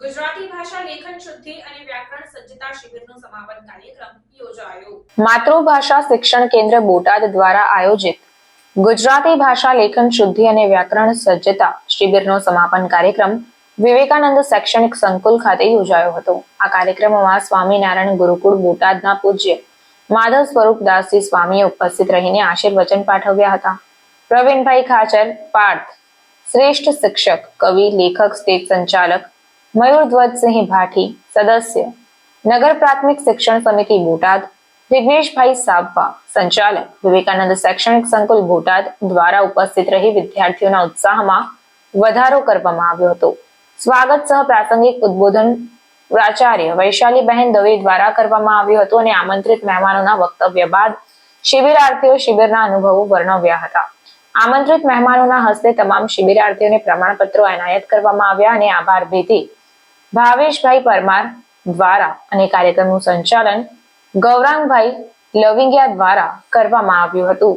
ગુજરાતી ભાષા લેખન શુદ્ધિ અને વ્યાકરણ સજ્જતા શિબિરનો સમાપન કાર્યક્રમ યોજાયો. માતૃભાષા શિક્ષણ કેન્દ્ર બોટાદ દ્વારા આયોજિત ગુજરાતી ભાષા લેખન શુદ્ધિ અને વ્યાકરણ સજ્જતા શિબિરનો સમાપન કાર્યક્રમ વિવેકાનંદ શૈક્ષણિક સંકુલ ખાતે યોજાયો હતો. આ કાર્યક્રમમાં સ્વામિનારાયણ ગુરુકુળ બોટાદના પૂજ્ય માધવ સ્વરૂપ દાસજી સ્વામીએ ઉપસ્થિત રહીને આશીર્વચન પાઠવ્યા હતા. પ્રવીણભાઈ ખાચર, પાર્થ શ્રેષ્ઠ શિક્ષક, કવિ, લેખક, સ્ટેજ સંચાલક મયુરધ્વજસિંહ ભાટી, સદસ્ય, નગર પ્રાથમિક શિક્ષણ સમિતિ, બોટાદ વિઘ્નેશભાઈ સાબવા, સંચાલક, વિવેકાનંદ શૈક્ષણિક સંકુલ, બોટાદ દ્વારા ઉપસ્થિત રહી વિદ્યાર્થીઓના ઉત્સાહમાં વધારો કરવામાં આવ્યો હતો. સ્વાગત સહ પ્રાસંગિક ઉદ્બોધન પ્રાચાર્ય વૈશાલીબહેન દવે દ્વારા કરવામાં આવ્યું હતું અને આમંત્રિત મહેમાનોના વક્તવ્ય બાદ શિબિરાર્થીઓ શિબિરના અનુભવો વર્ણવ્યા હતા. આમંત્રિત મહેમાનોના હસ્તે તમામ શિબિરાર્થીઓને પ્રમાણપત્રો એનાયત કરવામાં આવ્યા અને આભાર ભેટી. ભાવેશભાઈ પરમાર દ્વારા અને કાર્યક્રમનું સંચાલન ગૌરાંગભાઈ લવિંગિયા દ્વારા કરવામાં આવ્યું હતું.